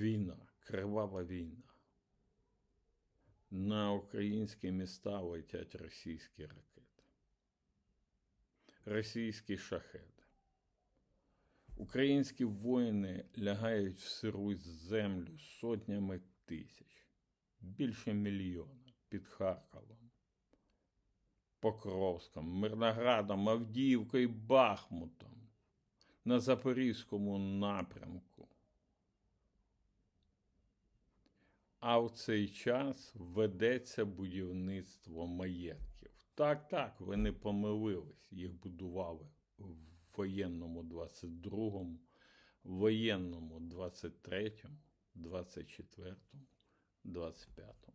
Війна, кривава війна. На українські міста летять російські ракети, російські шахеди. Українські воїни лягають в сиру землю сотнями тисяч, більше мільйона під Харковом, Покровськом, Мирноградом, Авдіївкою, Бахмутом, на Запорізькому напрямку. А в цей час ведеться будівництво маєтків. Так, так, ви не помилились. Їх будували в воєнному 22-му, воєнному 23-му, 24-му, 25-му.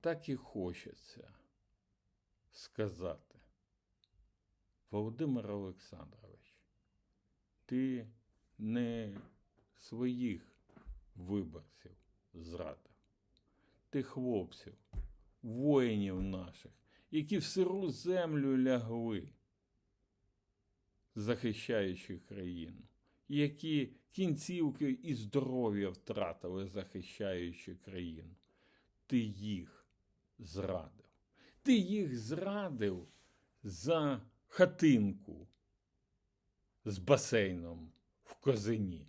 Так і хочеться сказати. Володимир Олександрович, ти не своїх виборців зрадив. Ти хлопців, воїнів наших, які в сиру землю лягли, захищаючи країну, які кінцівки і здоров'я втратили, захищаючи країну. Ти їх зрадив. Ти їх зрадив за хатинку з басейном в козині.